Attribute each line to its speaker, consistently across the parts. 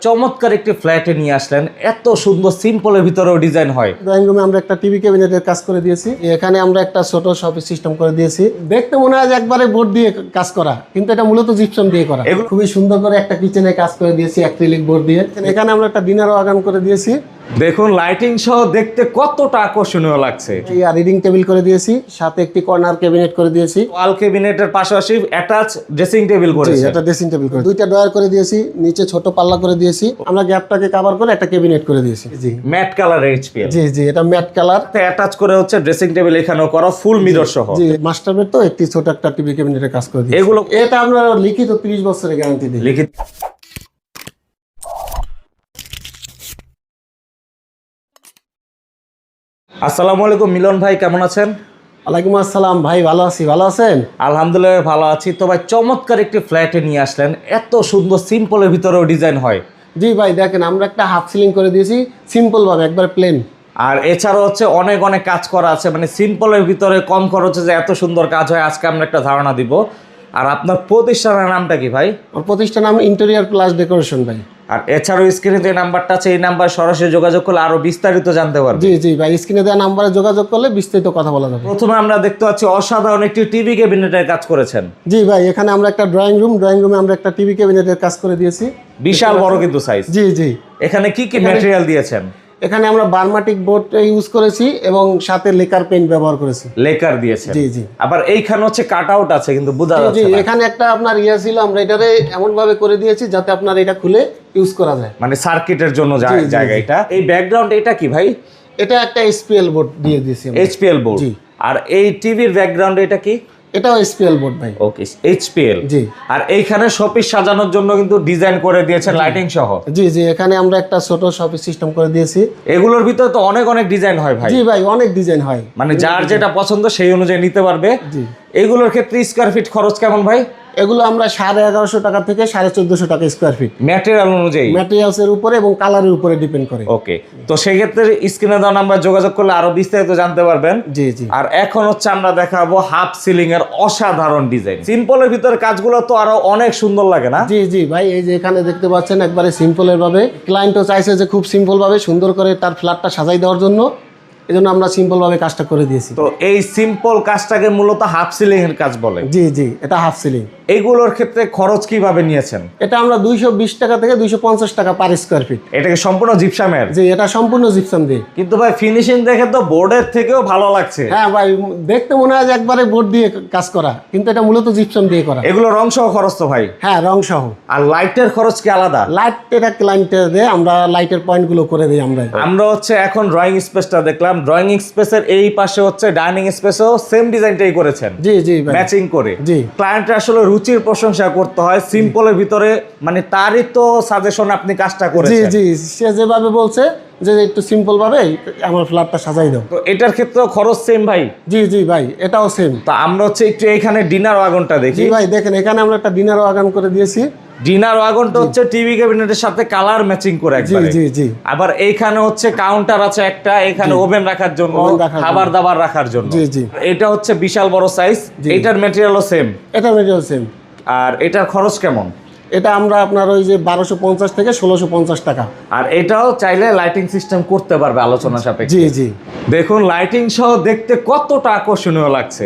Speaker 1: চমৎকার একটি ফ্ল্যাটে নিয়ে আসলেন। এত সুন্দর সিম্পলের ভিতরেও ডিজাইন হয়।
Speaker 2: ড্রয়িং রুমে আমরা একটা টিভি ক্যাবিনেটের কাজ করে দিয়েছি। এখানে আমরা একটা ছোট শপিং সিস্টেম করে দিয়েছি। দেখতে মনে হয় যে একবারে বোর্ড দিয়ে কাজ করা কিন্তু এটা মূলত জিপসম দিয়ে করা।
Speaker 1: এগুলো-
Speaker 2: খুবই সুন্দর করে একটা কিচেনে কাজ করে দিয়েছি অ্যাক্রিলিক বোর্ড দিয়ে। এখানে আমরা একটা ডিনারও আগাম করে দিয়েছি।
Speaker 1: দেখুন লাইটিং সহ দেখতে কতটা আকর্ষণীয় লাগছে।
Speaker 2: এই রিডিং টেবিল করে দিয়েছি সাথে একটি কর্নার ক্যাবিনেট করে দিয়েছি।
Speaker 1: ওয়াল ক্যাবিনেটের পাশাপাশি অ্যাটাচ ড্রেসিং টেবিল করেছে।
Speaker 2: একটা ড্রেসিং টেবিল করে দুইটা ড্রয়ার করে দিয়েছি নিচে ছোট পাল্লা করে দিয়েছি। আমরা গ্যাপটাকে কভার করে একটা ক্যাবিনেট করে দিয়েছি। জি
Speaker 1: ম্যাট কালার এইচপিএল
Speaker 2: জি জি এটা ম্যাট কালার
Speaker 1: অ্যাটাচ করে হচ্ছে ড্রেসিং টেবিল এখানেও করা ফুল মিরর সহ।
Speaker 2: জি মাস্টার বেড তো একটি ছোট একটা টিভি ক্যাবিনেটের কাজ করে দিয়েছি।
Speaker 1: এগুলো
Speaker 2: এটা আমরা লিখিত 30 বছরের গ্যারান্টি দিই।
Speaker 1: লিখিত আসসালামু আলাইকুম মিলন ভাই কেমন আছেন?
Speaker 2: ওয়ালাইকুম আসসালাম ভাই ভালো আছি ভালো আছেন?
Speaker 1: আলহামদুলিল্লাহ ভালো আছি। তো ভাই চমৎকার একটি ফ্ল্যাটে নিয়ে আসলেন। এত সুন্দর সিম্পলের ভিতরেও ডিজাইন হয়।
Speaker 2: জি ভাই দেখেন আমরা একটা হাফ সিলিং করে দিয়েছি সিম্পল ভাবে একবার প্লেন
Speaker 1: আর এছাড়াও হচ্ছে অনেক অনেক কাজ করা আছে। মানে সিম্পলের ভিতরে কম খরচে যে এত সুন্দর কাজ হয় আজকে আমরা একটা ধারণা দিব। আর আপনার প্রতিষ্ঠানের নামটা কি ভাই?
Speaker 2: আমার প্রতিষ্ঠান নাম ইন্টেরিয়ার প্লাস ডেকোরেশন ভাই।
Speaker 1: আর এছাড়াও স্ক্রিনে যে নাম্বারটা আছে এই নাম্বার সরাসরি যোগাযোগ করলে আরও বিস্তারিত জানতে পারবে
Speaker 2: জি জি ভাই স্ক্রিনে দেওয়া নাম্বারে যোগাযোগ করলে বিস্তারিত কথা বলা যাবে।
Speaker 1: প্রথমে আমরা দেখতে পাচ্ছি অসাধারণ একটি টিভি ক্যাবিনেটের কাজ করেছেন।
Speaker 2: জি ভাই এখানে আমরা একটা ড্রয়িং রুম ড্রয়িং রুমে আমরা একটা টিভি ক্যাবিনেটের কাজ করে দিয়েছি।
Speaker 1: বিশাল বড় কিন্তু সাইজ
Speaker 2: জি জি।
Speaker 1: এখানে কি কি ম্যাটেরিয়াল দিয়েছেন?
Speaker 2: এখানে আমরা বার্মাটিক বোর্ড ইউজ করেছি এবং সাথে লেকার পেইন্ট ব্যবহার করেছি।
Speaker 1: লেকার দিয়েছেন।
Speaker 2: জি জি।
Speaker 1: আবার এইখানে হচ্ছে কাট আউট আছে কিন্তু বোঝা যাচ্ছে না।
Speaker 2: এখানে একটা আপনার ইয়ে ছিল আমরা এটারে এমন ভাবে করে দিয়েছি যাতে আপনার এটা খুলে ইউজ করা যায়।
Speaker 1: মানে সার্কিটের জন্য জা-
Speaker 2: জি, জি,
Speaker 1: জায়গা এটা। এই ব্যাকগ্রাউন্ড এটা কি ভাই?
Speaker 2: এটা একটা এসপিএল বোর্ড দিয়ে দিয়েছি।
Speaker 1: এইচপিএল বোর্ড
Speaker 2: জি।
Speaker 1: আর এই টিভির ব্যাকগ্রাউন্ড এটা কি?
Speaker 2: এটাও এসপিএল বোর্ড ভাই।
Speaker 1: ওকে এইচপিএল
Speaker 2: জি।
Speaker 1: আর এইখানে শোপিস সাজানোর জন্য কিন্তু ডিজাইন করে দিয়েছেন লাইটিং সহ?
Speaker 2: জি জি এখানে আমরা একটা ছোট শপিস সিস্টেম করে দিয়েছি।
Speaker 1: এগুলোর ভিতরে তো অনেক অনেক ডিজাইন হয় ভাই।
Speaker 2: জি ভাই অনেক ডিজাইন হয়।
Speaker 1: মানে যার যেটা পছন্দ সেই অনুযায়ী নিতে পারবে।
Speaker 2: জি।
Speaker 1: এগুলোর ক্ষেত্রে স্কোয়ার ফিট খরচ কেমন ভাই?
Speaker 2: এগুলো আমরা সাড়ে এগারোশো টাকা থেকে সাড়ে চোদ্দশো টাকা স্কোয়ার ফিট
Speaker 1: ম্যাটেরিয়াল অনুযায়ী?
Speaker 2: ম্যাটেরিয়ালস এর উপরে এবং কালারের উপরে ডিপেন্ড করে।
Speaker 1: ওকে তো সেক্ষেত্রে স্ক্রিনে দেওয়া নাম্বার যোগাযোগ করলে আরও বিস্তারিত জানতে পারবেন।
Speaker 2: জি জি।
Speaker 1: আর এখন হচ্ছে আমরা দেখাবো হাফ সিলিং এর অসাধারণ ডিজাইন সিম্পলের ভিতরে কাজগুলো তো আরও অনেক সুন্দর লাগে না?
Speaker 2: জি জি ভাই এই যে এখানে দেখতে পাচ্ছেন একবারে সিম্পলের ভাবে ক্লায়েন্টও চাইছে যে খুব সিম্পল ভাবে সুন্দর করে তার ফ্ল্যাটটা সাজাই দেওয়ার জন্য। এই জন্য আমরা সিম্পল ভাবে কাজটা করে দিয়েছি।
Speaker 1: তো এই সিম্পল কাজটাকে মূলত হাফ সিলিং এর কাজ বলে।
Speaker 2: জি জি এটা হাফ সিলিং
Speaker 1: এইগুলোর ক্ষেত্রে খরচ কীভাবে নিয়েছেন?
Speaker 2: এটা আমরা দুইশো বিশ টাকা থেকে দুইশো পঞ্চাশ টাকা পার স্কোয়ার ফিট
Speaker 1: এটাকে সম্পূর্ণ জিপসামের
Speaker 2: জি এটা সম্পূর্ণ জিপসাম দিয়ে।
Speaker 1: কিন্তু ভাই ফিনিশিং দেখে তো বোর্ডের থেকেও ভালো লাগছে।
Speaker 2: হ্যাঁ ভাই দেখতে মনে হয় যে একবারে বোর্ড দিয়ে কাজ করা কিন্তু এটা মূলত জিপসাম দিয়ে করা।
Speaker 1: এগুলো রং সহ খরচ তো ভাই?
Speaker 2: হ্যাঁ রং সহ।
Speaker 1: আর লাইটের খরচ কি আলাদা?
Speaker 2: লাইট এটা ক্লায়েন্টে দিয়ে আমরা লাইটের পয়েন্টগুলো করে দিই আমরা।
Speaker 1: আমরা হচ্ছে এখন ড্রয়িং স্পেসটা দেখলাম ড্রয়িং স্পেসের এই পাশে হচ্ছে ডাইনিং স্পেসও সেম ডিজাইনটাই করেছেন।
Speaker 2: জি জি
Speaker 1: ম্যাচিং করে।
Speaker 2: জি।
Speaker 1: ক্লায়েন্টের আসলে রুচির প্রশংসা করতে হয় সিম্পলের ভিতরে মানে তারই তো সাজেশন আপনি কাজটা
Speaker 2: জি
Speaker 1: করেছেন।
Speaker 2: জি সে যেভাবে বলছে যে একটু সিম্পল ভাবে আমার ফ্ল্যাটটা সাজাই দাও।
Speaker 1: তো এটার ক্ষেত্রেও খরচ সেম ভাই?
Speaker 2: জি জি ভাই এটাও সেম
Speaker 1: তো আমরা হচ্ছে একটু এখানে ডিনার ওয়াগনটা
Speaker 2: জি
Speaker 1: দেখি
Speaker 2: ভাই দেখেন এখানে আমরা একটা ডিনার ওয়াগন করে দিয়েছি।
Speaker 1: ডিনার ওয়াগনটা হচ্ছে টিভি ক্যাবিনেটের সাথে কালার ম্যাচিং করে
Speaker 2: জি
Speaker 1: একবারে।
Speaker 2: জি জি।
Speaker 1: আবার এইখানে হচ্ছে কাউন্টার আছে একটা এখানে ওভেন রাখার জন্য খাবার দাবার রাখার জন্য।
Speaker 2: জি, জি।
Speaker 1: এটা হচ্ছে বিশাল বড় সাইজ। এটার ম্যাটেরিয়ালও সেম
Speaker 2: এটা মেটেরিয়াল সেম
Speaker 1: আর এটার খরচ কেমন?
Speaker 2: এটা আমরা আপনার ওই যে বারোশো পঞ্চাশ থেকে ষোলোশো পঞ্চাশ টাকা।
Speaker 1: আর এটাও চাইলে লাইটিং সিস্টেম করতে পারবে আলোচনা সাপেক্ষে।
Speaker 2: জি জি।
Speaker 1: দেখুন লাইটিং সহ দেখতে কতটা আকর্ষণীয় লাগছে।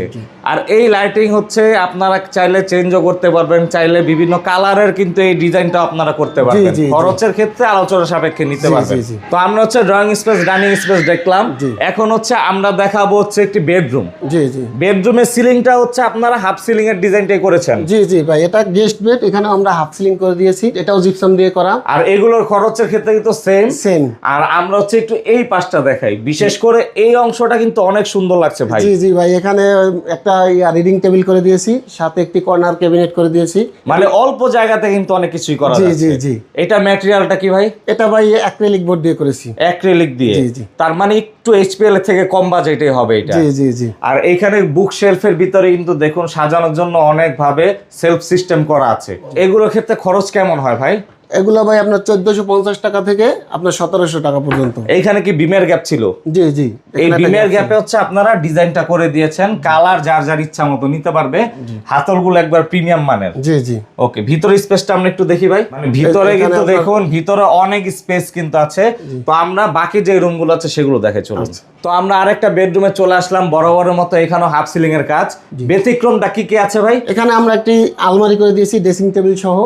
Speaker 1: আর এই লাইটিং হচ্ছে আপনারা চাইলে চেঞ্জও করতে পারবেন চাইলে বিভিন্ন কালারের কিন্তু এই ডিজাইনটা আপনারা করতে পারবেন। খরচের ক্ষেত্রে আলোচনা সাপেক্ষে নিতে পারবেন। তো আমরা হচ্ছে ড্রয়িং স্পেস ডাইনিং স্পেস দেখলাম। এখন হচ্ছে আমরা দেখাবো হচ্ছে একটি বেডরুম
Speaker 2: জি জি।
Speaker 1: বেডরুমের সিলিংটা হচ্ছে আপনারা হাফ সিলিং এর ডিজাইনটাই করেছেন।
Speaker 2: জি জি ভাই এটা গেস্ট বেড এখানে আমরা হাফ সিলিং করে দিয়েছি এটাও জিপসাম দিয়ে করা।
Speaker 1: আর এগুলোর খরচের ক্ষেত্রে কিন্তু সেম
Speaker 2: সেম
Speaker 1: আর আমরা হচ্ছে একটু এই পাশটা দেখাই। বিশেষ করে এই অংশটা কিন্তু অনেক সুন্দর লাগছে ভাই।
Speaker 2: জি জি ভাই এখানে একটা রিডিং টেবিল করে দিয়েছি সাথে একটি কর্নার ক্যাবিনেট করে দিয়েছি।
Speaker 1: মানে অল্প জায়গাতে কিন্তু অনেক কিছুই করা
Speaker 2: জি, জি, জি।
Speaker 1: এটা ম্যাটেরিয়ালটা কি ভাই?
Speaker 2: এটা ভাই অ্যাক্রেলিক বোর্ড দিয়ে করেছি।
Speaker 1: অ্যাক্রিলিক দিয়ে?
Speaker 2: জি, জি।
Speaker 1: তার মানে একটু এইচপিএল থেকে কম বাজেটে হবে এটা।
Speaker 2: জি জি জি।
Speaker 1: আর এইখানে বুক শেলফের ভিতরে কিন্তু দেখুন সাজানোর জন্য অনেক ভাবে সেলফ সিস্টেম করা আছে। এগুলোর ক্ষেত্রে খরচ কেমন হয় ভাই?
Speaker 2: এগুলো ভাই আপনার চোদ্দশো পঞ্চাশ টাকা থেকে আপনার সতেরোশো টাকা পর্যন্ত।
Speaker 1: এইখানে কি বিমের গ্যাপ ছিল?
Speaker 2: জি জি।
Speaker 1: এই বিমের গ্যাপে হচ্ছে আপনারা ডিজাইনটা করে দিয়েছেন কালার যার যার ইচ্ছা মতো নিতে পারবে। হাতলগুলো একবার প্রিমিয়াম মানের।
Speaker 2: জি জি।
Speaker 1: ওকে ভিতরে স্পেসটা আমরা একটু দেখি ভাই। মানে ভিতরে কিন্তু দেখুন ভিতরে অনেক স্পেস কিন্তু আছে। তো আমরা বাকি যে রুমগুলো আছে সেগুলো দেখে চলুন।
Speaker 2: আচ্ছা।
Speaker 1: তো আমরা আরেকটা বেডরুমে চলে আসলাম বড় বড় মতো এখানেও হাফ সিলিং এর কাজ ব্যতিক্রমটা কি কি আছে ভাই?
Speaker 2: এখানে আমরা একটি আলমারি করে দিয়েছি ড্রেসিং টেবিল সহ।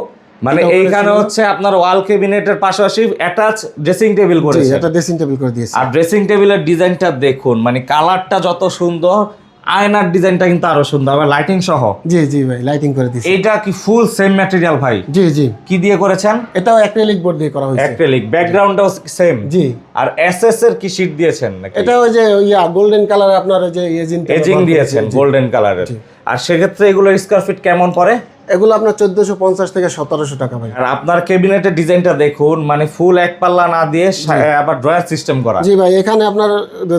Speaker 1: মানে এইখানে হচ্ছে আপনার ওয়াল কেবিনেটের পাশাপাশি অ্যাটাচ ড্রেসিং টেবিল করেছে।
Speaker 2: একটা ড্রেসিং টেবিল করে দিয়েছি।
Speaker 1: আর ড্রেসিং টেবিলের ডিজাইনটা দেখুন মানে কালারটা যত সুন্দর আয়নার ডিজাইনটা কিন্তু আরও সুন্দর। আবার লাইটিং সহ।
Speaker 2: জি জি ভাই লাইটিং করে দিয়েছি।
Speaker 1: এইটা কি ফুল সেম ম্যাটেরিয়াল ভাই?
Speaker 2: জি জি।
Speaker 1: কি দিয়ে করেছেন?
Speaker 2: এটাও অ্যাক্রিলিক বোর্ড দিয়ে করা হয়েছে।
Speaker 1: অ্যাক্রিলিক ব্যাকগ্রাউন্ডটাও সেম
Speaker 2: জি।
Speaker 1: আর এসএস এর কি শীট দিয়েছেন নাকি?
Speaker 2: এটা ওই যে ইয়া গোল্ডেন কালার আপনার ওই যে এজিং
Speaker 1: এজিং দিয়েছেন গোল্ডেন কালারের আর সেক্ষেত্রে এগুলোর স্কোয়ার ফিট কেমন পড়ে?
Speaker 2: এগুলো আপনার চোদ্দশো পঞ্চাশ থেকে সতেরোশো টাকা ভাই।
Speaker 1: আর আপনার ক্যাবিনেটের ডিজাইনটা দেখুন মানে ফুল এক পাল্লা না দিয়ে আবার ড্রয়ার সিস্টেম করা।
Speaker 2: জি ভাই এখানে আপনার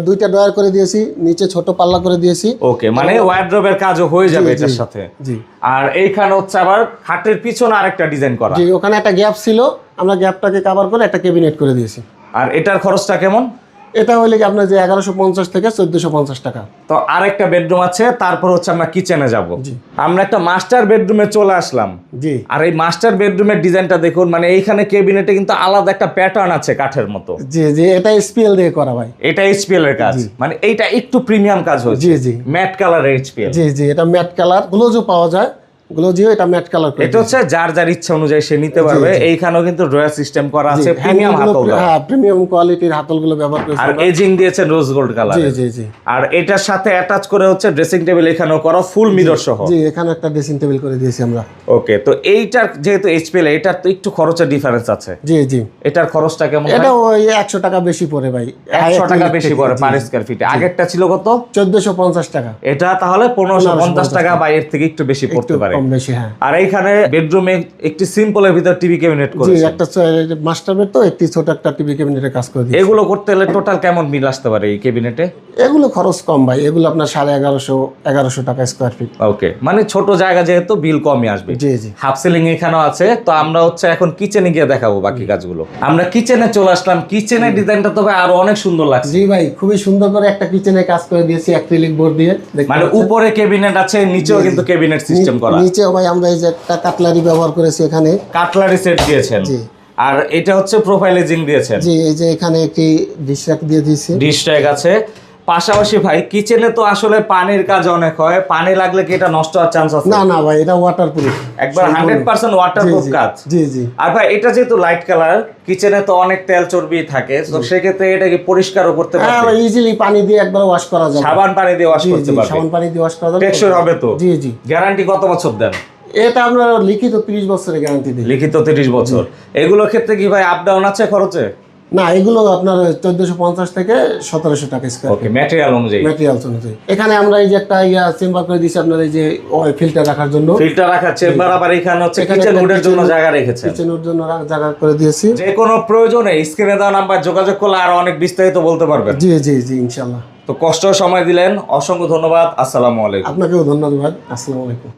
Speaker 2: দুইটা ড্রয়ার করে দিয়েছি নিচে ছোট পাল্লা করে দিয়েছি।
Speaker 1: ওকে মানে ওয়ার্ড্রোবের কাজও হয়ে যাবে এটার সাথে।
Speaker 2: জি।
Speaker 1: আর এইখানে হচ্ছে আবার খাটের পিছনে আরেকটা ডিজাইন করা।
Speaker 2: জি ওখানে একটা গ্যাপ ছিল আমরা গ্যাপটাকে কভার করে একটা ক্যাবিনেট করে দিয়েছি।
Speaker 1: আর এটার খরচটা কেমন?
Speaker 2: এটা হইলে কি আপনার যে এগারোশো পঞ্চাশ থেকে চোদ্দশো পঞ্চাশ টাকা।
Speaker 1: তো আরেকটা বেডরুম আছে তারপর হচ্ছে আমরা কিচেনে যাব। আমরা একটা মাস্টার বেডরুমে চলে আসলাম।
Speaker 2: জি।
Speaker 1: আর এই মাস্টার বেডরুমের ডিজাইনটা দেখুন মানে এইখানে কেবিনেটে কিন্তু আলাদা একটা প্যাটার্ন আছে কাঠের মতো।
Speaker 2: জি জি এটা স্পিএল দিয়ে করা ভাই।
Speaker 1: এটা এইচপিএল এর কাজ। মানে এইটা একটু প্রিমিয়াম কাজ হচ্ছে
Speaker 2: জি জি।
Speaker 1: ম্যাট কালার এইচপিএল
Speaker 2: জি জি এটা ম্যাট কালার গ্লোজও পাওয়া যায়। গ্লোজিও এটা ম্যাট কালার করে
Speaker 1: এটা হচ্ছে যার যার ইচ্ছা অনুযায়ী সে নিতে পারবে। এইখানেও কিন্তু ড্রয়ার সিস্টেম করা আছে প্রিমিয়াম হাতল
Speaker 2: হ্যাঁ প্রিমিয়াম কোয়ালিটির হাতলগুলো ব্যবহার করেছি
Speaker 1: আর এজিং দিয়েছে রোজ গোল্ড কালার
Speaker 2: জি জি জি।
Speaker 1: আর এটার সাথে অ্যাটাচ করে হচ্ছে ড্রেসিং টেবিল এখানেও করা ফুল মিরর সহ।
Speaker 2: জি এখানে একটা ড্রেসিং টেবিল করে দিয়েছি আমরা।
Speaker 1: ওকে তো এইটার যেহেতু এইচপিএল এটার তো একটু খরচের ডিফারেন্স আছে।
Speaker 2: জি জি।
Speaker 1: এটার খরচটা কেমন
Speaker 2: এটা ওই একশো টাকা বেশি পড়ে ভাই।
Speaker 1: একশো টাকা বেশি পড়ে পার স্কোয়ার ফিটে আগেরটা ছিল কত?
Speaker 2: চোদ্দশো পঞ্চাশ টাকা।
Speaker 1: এটা তাহলে পনেরোশো পঞ্চাশ টাকা বা এর থেকে একটু বেশি পড়তে পারে।
Speaker 2: কম বেশি হ্যাঁ।
Speaker 1: আর এইখানে বেডরুমে একটি সিম্পলের ভিতর টিভি ক্যাবিনেট
Speaker 2: জি একটা মাস্টার বেড তো একটি ছোট একটা টিভি ক্যাবিনেটের কাজ করে
Speaker 1: এগুলো করতে হলে টোটাল কেমন বিল আসতে পারে এই ক্যাবিনেটে
Speaker 2: এগুলো খরচ কম ভাই এগুলো আপনার সাড়ে এগারোশো এগারোশো টাকা স্কোয়ার ফিট
Speaker 1: ওকে মানে ছোট জায়গা যেহেতু বিল কমই আসবে।
Speaker 2: জি জি।
Speaker 1: হাফ সিলিং এখানেও আছে তো আমরা হচ্ছে এখন কিচেনে গিয়ে দেখাবো বাকি কাজগুলো। আমরা কিচেনে চলে আসলাম। কিচেনের ডিজাইনটা তবে আরও অনেক সুন্দর লাগছে।
Speaker 2: জি ভাই খুবই সুন্দর করে একটা কিচেনে কাজ করে দিয়েছি অ্যাক্রিলিক বোর্ড দিয়ে।
Speaker 1: মানে উপরে ক্যাবিনেট আছে নিচেও কিন্তু ক্যাবিনেট সিস্টেম করা
Speaker 2: নিচেও ভাই আমরা এই যে একটা কাটলারি ব্যবহার করেছি এখানে।
Speaker 1: কাটলারি সেট দিয়েছেন।
Speaker 2: জি।
Speaker 1: আর এটা হচ্ছে প্রোফাইলেজিং দিয়েছেন।
Speaker 2: জি এই যে এখানে একটি ডিশ দিয়ে দিয়েছি।
Speaker 1: ডিশ আছে। পাশাপাশি ভাই কিচেনে তো আসলে পানির কাজ অনেক হয়। পানি লাগলে কি এটা নষ্ট হওয়ার চান্স আছে?
Speaker 2: না না ভাই এটা ওয়াটার প্রুফ
Speaker 1: একবার হান্ড্রেড পার্সেন্ট ওয়াটার প্রুফ কাজ।
Speaker 2: জি জি।
Speaker 1: আর ভাই এটা যেহেতু লাইট কালার কিচেনে তো অনেক তেল চর্বি থাকে তো সেক্ষেত্রে এটা কি পরিষ্কারও করতে
Speaker 2: হ্যাঁ
Speaker 1: পারবে?
Speaker 2: ভাই ইজিলি পানি দিয়ে একবার ওয়াশ করা যাবে।
Speaker 1: সাবান পানি দিয়ে ওয়াশ করতে পারবে।
Speaker 2: সাবান পানি দিয়ে ওয়াশ করা যাবে।
Speaker 1: টেকসই হবে তো?
Speaker 2: জি জি।
Speaker 1: গ্যারান্টি কত বছর দেন?
Speaker 2: এটা আমরা লিখিত 30 বছরের গ্যারান্টি দিই।
Speaker 1: লিখিত তিরিশ বছর। এগুলোর ক্ষেত্রে কি ভাই আপ ডাউন আছে খরচে?
Speaker 2: না এগুলো আপনার চোদ্দশো পঞ্চাশ থেকে সতেরোশো টাকা স্কোয়ার
Speaker 1: ওকে ম্যাটেরিয়াল অনুযায়ী।
Speaker 2: ম্যাটেরিয়ালস অনুযায়ী। এখানে আমরা এই যে একটা ইয়া চেম্বার করে দিয়েছি আপনার এই যে ফিল্টার রাখার জন্য।
Speaker 1: ফিল্টার রাখার চেম্বার আবার এখানে হচ্ছে কিচেন উডের জন্য জায়গা রেখেছেন।
Speaker 2: কিচেনের জন্য জায়গা করে দিয়েছি।
Speaker 1: যে কোনো প্রয়োজনে স্ক্রিনে দেওয়া নাম্বার যোগাযোগ করলে আরও অনেক বিস্তারিত বলতে পারবেন।
Speaker 2: জি জি জি ইনশাল্লাহ
Speaker 1: তো কষ্ট সময় দিলেন অসংখ্য ধন্যবাদ আসসালামু আলাইকুম।
Speaker 2: আপনাকেও ধন্যবাদ আসসালামু আলাইকুম।